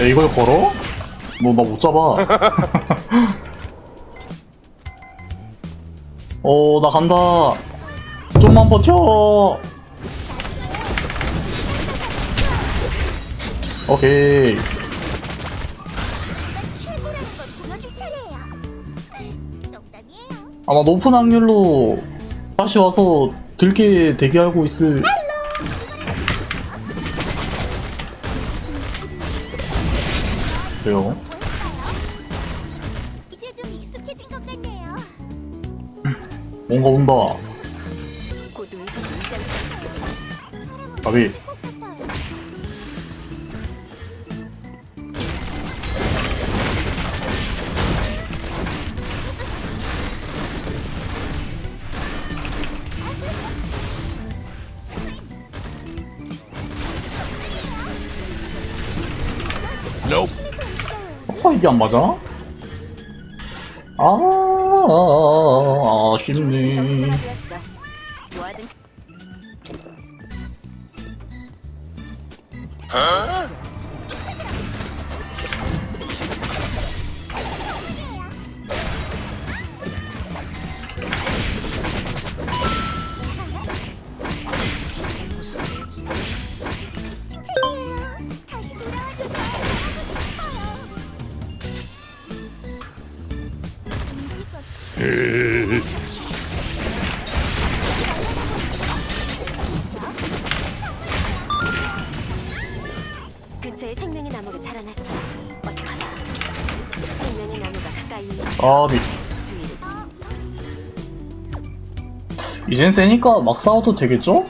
내 이걸 걸어? 너 나 못 잡아. 어, 나 간다. 좀만 버텨. 오케이. 최고라는 걸 보여줄 차례예요. 농담이에요. 아마 높은 확률로 다시 와서 들게 대기하고 있을. 그래요. 이제 좀 익숙해진 것 같네요. 뭔가 온다. 것같 아, 이게 안 맞아? 아, 아쉽네. 뭐 근처에 생명의 나무가 자라났어. 어서 가봐. 생명의 나무가 가까이 있는 아비. 주위를 이젠 세니까 막 싸워도 되겠죠?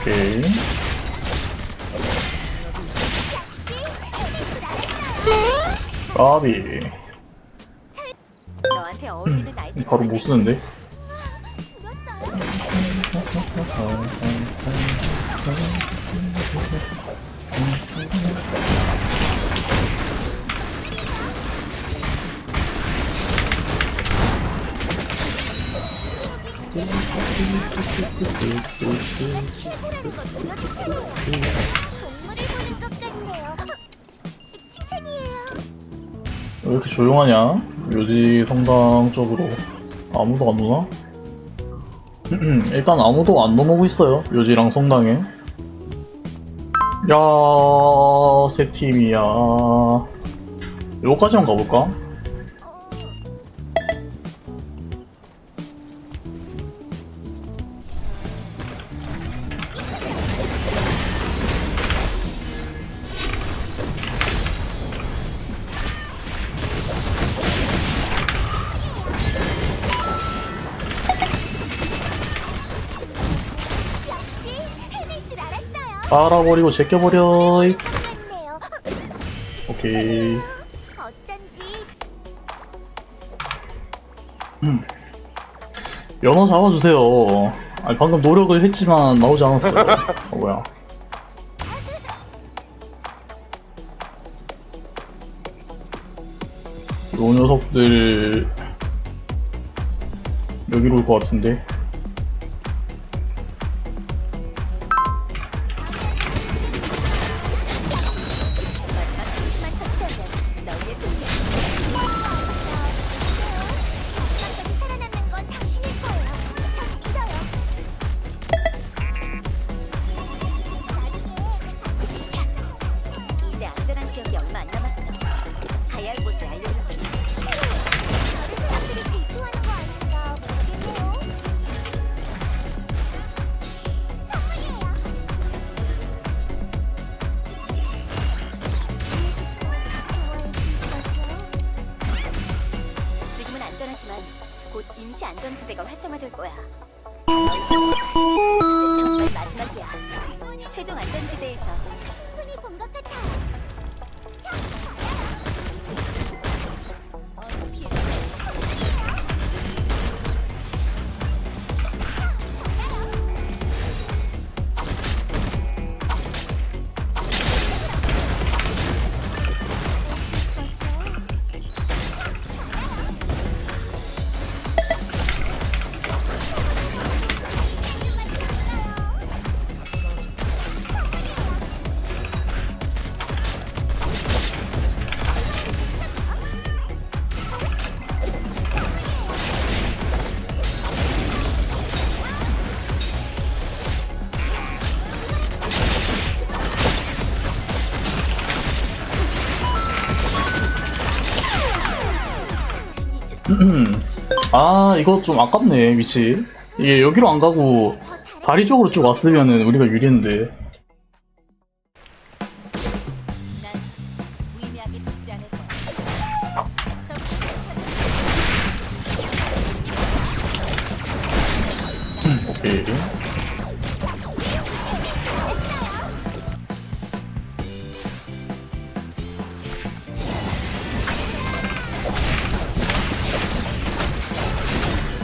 오케이. 아비. 바로 못 쓰는데? 왜 이렇게 조용하냐? 묘지 성당 쪽으로 아무도 안 오나? 일단 아무도 안 넘어오고 있어요. 묘지랑 성당에. 야, 세 팀이야. 요거까지만 가볼까? 빨아버리고 제껴버려. 오케이. 어쩐지 연어 잡아주세요. 아니, 방금 노력을 했지만 나오지 않았어요. 어, 뭐야. 요 녀석들 여기로 올 것 같은데. 최종 안전지대에서 아 이거 좀 아깝네 위치 이게 여기로 안 가고. 다리 쪽으로 쭉 왔으면은 우리가 유리했는데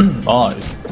나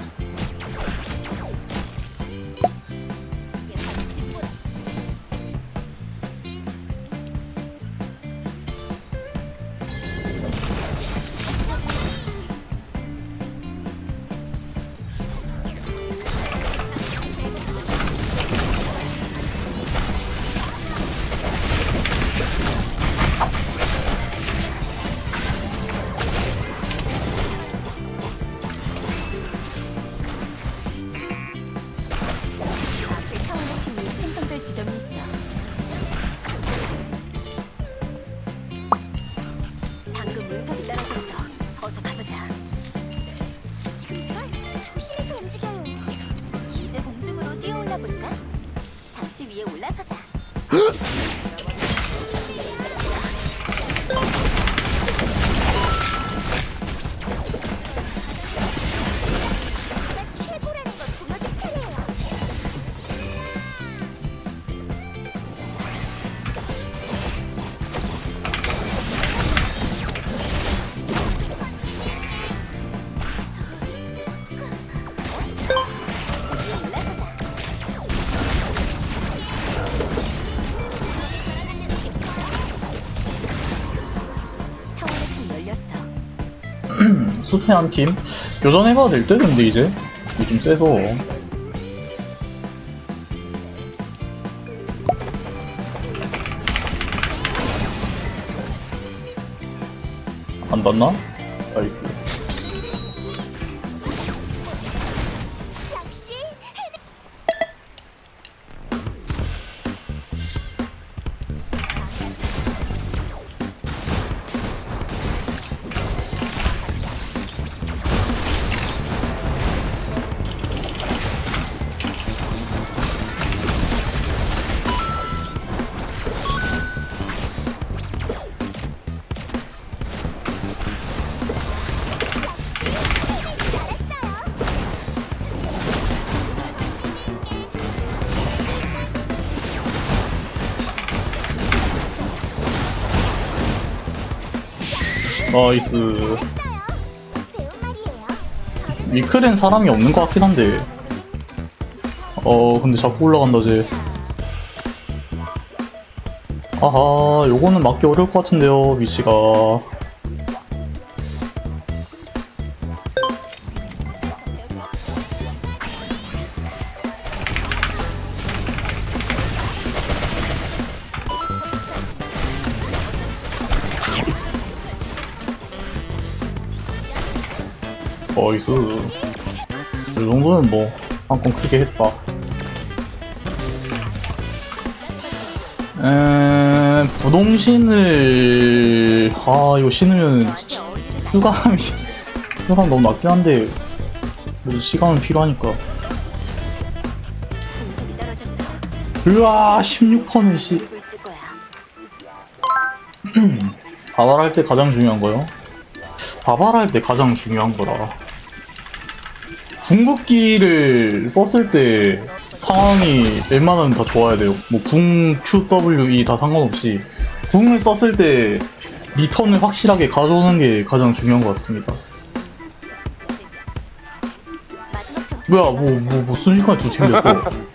운석이 떨 숲의 한팀? 교전해봐도 될 듯 근데 이제. 좀 세서. 안 닿나? 나이스 나이스. 위클엔 사람이 없는 것 같긴 한데. 어 근데 자꾸 올라간다 쟤 아하 요거는 맞기 어려울 것 같은데요 위치가 나이스 이 정도는 뭐한건 크게 했다 에 부동신을 아 이거 신으면 휴감이 휴감 너무 낮긴 한데 시간은 필요하니까. 으아 16%는 씨. 바발할 때 가장 중요한 거요? 바발할 때 가장 중요한 거라 궁극기를 썼을 때 상황이 웬만하면 다 좋아야 돼요. 뭐 궁, Q, W, E 다 상관없이 궁을 썼을 때 리턴을 확실하게 가져오는 게 가장 중요한 것 같습니다. 뭐야 뭐 뭐 뭐 순식간에 두 팀 됐어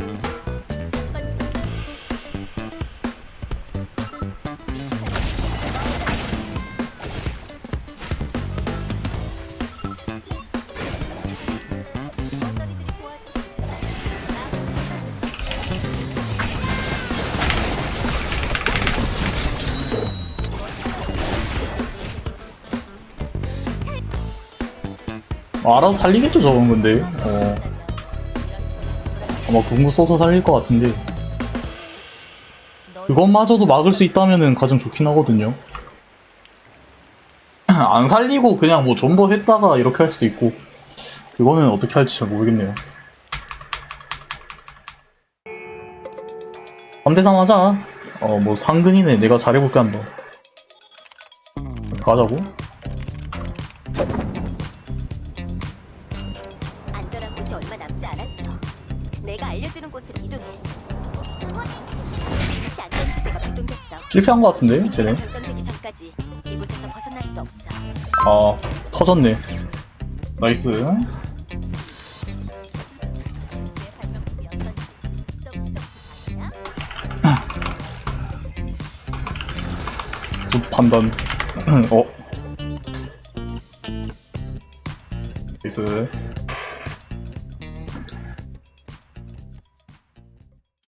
알아서 살리겠죠 저건 근데. 어. 아마 궁구 써서 살릴 것 같은데. 그것마저도 막을 수 있다면은 가장 좋긴 하거든요. 안 살리고 그냥 뭐 존버 했다가 이렇게 할 수도 있고. 그거는 어떻게 할지 잘 모르겠네요. 3대3 하자 어뭐 상근이네. 내가 잘해볼게 한다 가자고 실패한 것 같은데 쟤네? 결정되기 전까지 이곳에서 벗어날 수 없어. 아 터졌네. 나이스. 내 발명품이 어떤지 똑똑히 봤냐? 굿 판단. 어. 나이스